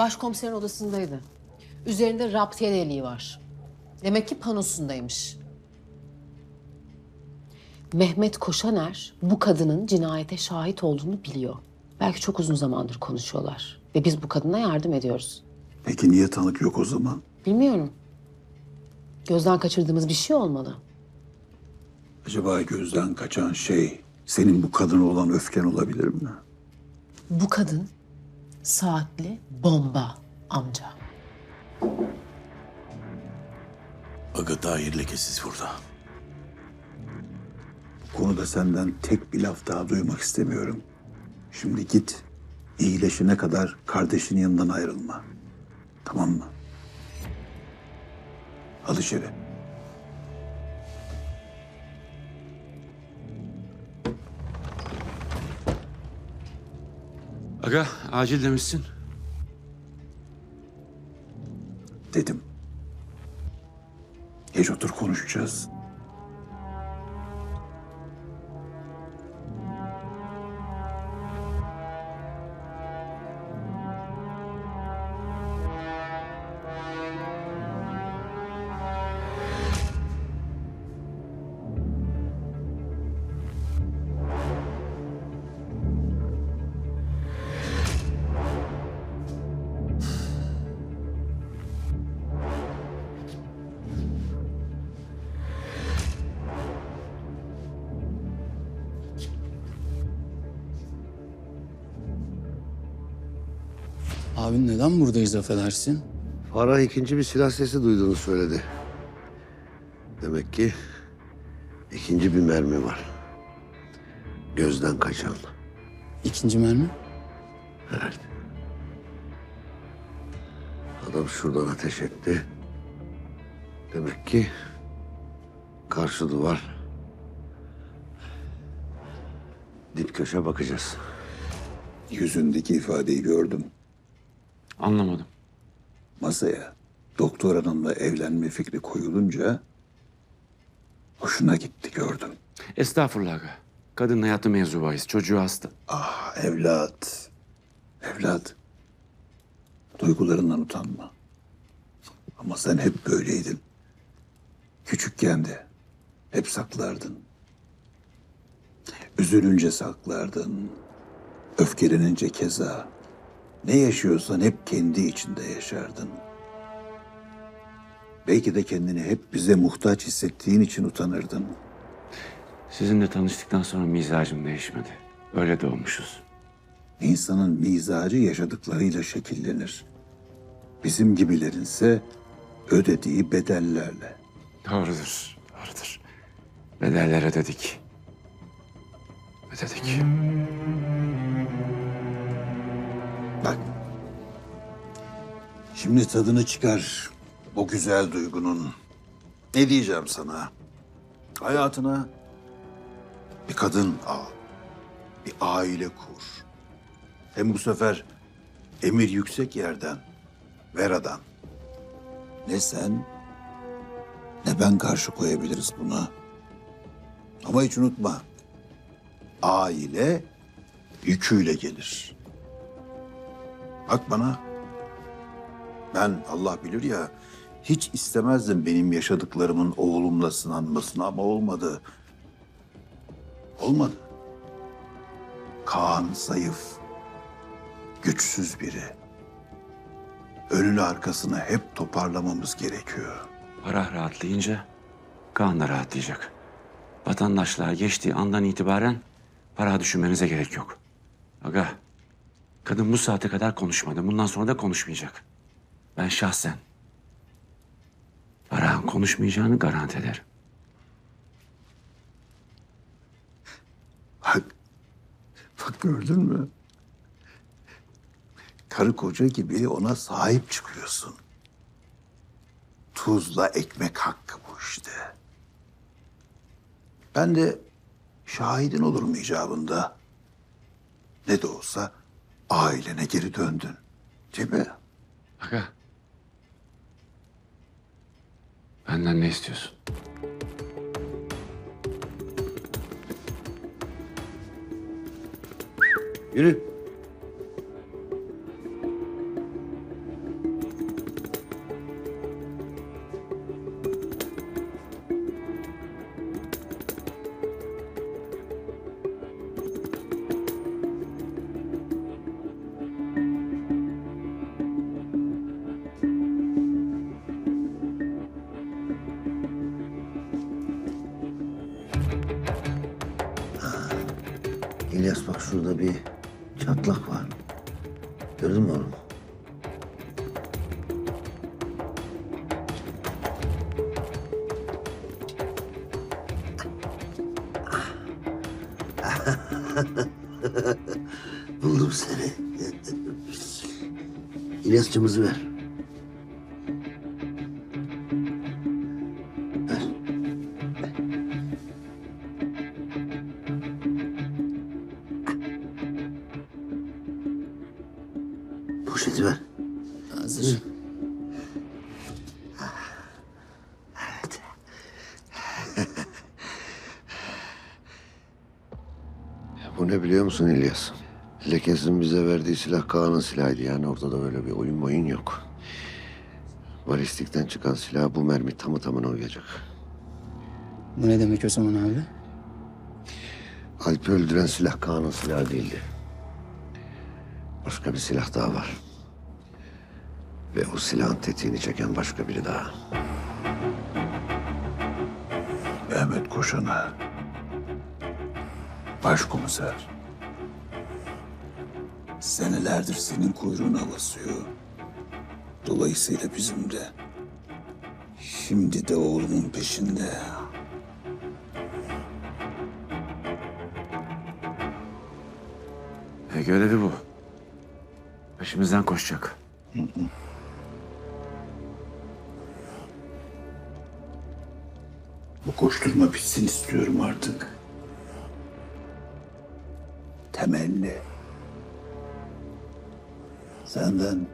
Başkomiserin odasındaydı. Üzerinde raptiye deliği var. Demek ki panosundaymış. Mehmet Koşaner bu kadının cinayete şahit olduğunu biliyor. Belki çok uzun zamandır konuşuyorlar. Ve biz bu kadına yardım ediyoruz. Peki niye tanık yok o zaman? Bilmiyorum. Gözden kaçırdığımız bir şey olmalı. Acaba gözden kaçan şey senin bu kadına olan öfken olabilir mi? Bu kadın saatli bomba amca. Aga Tahir lekesiz burada. Bu konuda senden tek bir laf daha duymak istemiyorum. Şimdi git. iyileşene kadar kardeşinin yanından ayrılma. Tamam mı? Al içeri. Aga acil demişsin. Dedim. Geç otur konuşacağız. Abi neden buradayız affedersin? Farah ikinci bir silah sesi duyduğunu söyledi. Demek ki ikinci bir mermi var. Gözden kaçan. İkinci mermi? Evet. Adam şuradan ateş etti. Demek ki karşı duvar. Dip köşe bakacağız. Yüzündeki ifadeyi gördüm. Anlamadım. Masaya doktor hanımla evlenme fikri koyulunca hoşuna gitti gördüm. Estağfurullah aga. Kadın hayatı mevzu bahis. Çocuğu hasta. Ah evlat. Evlat. Duygularından utanma. Ama sen hep böyleydin. Küçükken de hep saklardın. Üzülünce saklardın. Öfkelenince keza. Ne yaşıyorsan hep kendi içinde yaşardın. Belki de kendini hep bize muhtaç hissettiğin için utanırdın. Sizinle tanıştıktan sonra mizacım değişmedi. Öyle doğmuşuz. İnsanın mizacı yaşadıklarıyla şekillenir. Bizim gibilerinse ödediği bedellerle. Doğrudur. Doğrudur. Bedeller ödedik. Ödedik. Şimdi tadını çıkar o güzel duygunun. Ne diyeceğim sana? Hayatına bir kadın al. Bir aile kur. Hem bu sefer emir yüksek yerden, Vera'dan. Ne sen ne ben karşı koyabiliriz buna. Ama hiç unutma. Aile yüküyle gelir. Bak bana. Ben Allah bilir ya hiç istemezdim benim yaşadıklarımın oğlumla sınanmasını ama olmadı. Olmadı. Kaan zayıf, güçsüz biri. Önünü arkasını hep toparlamamız gerekiyor. Para rahatlayınca Kaan da rahatlayacak. Vatandaşlığa geçtiği andan itibaren para düşünmenize gerek yok. Aga, kadın bu saate kadar konuşmadı. Bundan sonra da konuşmayacak. Ben şahsen Barak'ın konuşmayacağını garanti ederim. Bak, bak gördün mü? Karı koca gibi ona sahip çıkıyorsun. Tuzla ekmek hakkı bu işte. Ben de şahidin olurum icabında. Ne de olsa ailene geri döndün. Değil mi? Aga. Benden ne istiyorsun? Yürü. Bak şurada bir çatlak var. Gördün mü onu? Buldum seni. İlyas'cımızı ver. Ver. Poşeti ver. Hazır. Bu ne biliyor musun İlyas? Lekes'in bize verdiği silah Kaan'ın silahıydı. Yani ortada böyle bir oyun oyun yok. Balistikten çıkan silah bu mermi tamı tamına uyacak. Bu ne demek o zaman abi? Alp'i öldüren silah Kaan'ın silahı değildi. Başka bir silah daha var. Ve o silahın tetiğini çeken başka biri daha. Mehmet Koşan'a. Başkomiser. Senelerdir senin kuyruğuna basıyor. Dolayısıyla bizim de. Şimdi de oğlumun peşinde. E, görevi bu. Peşimizden koşacak. Bu koşturma bitsin istiyorum artık. Temelli. Senden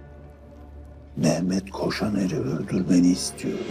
Mehmet Koşaner'i öldürmeni istiyorum.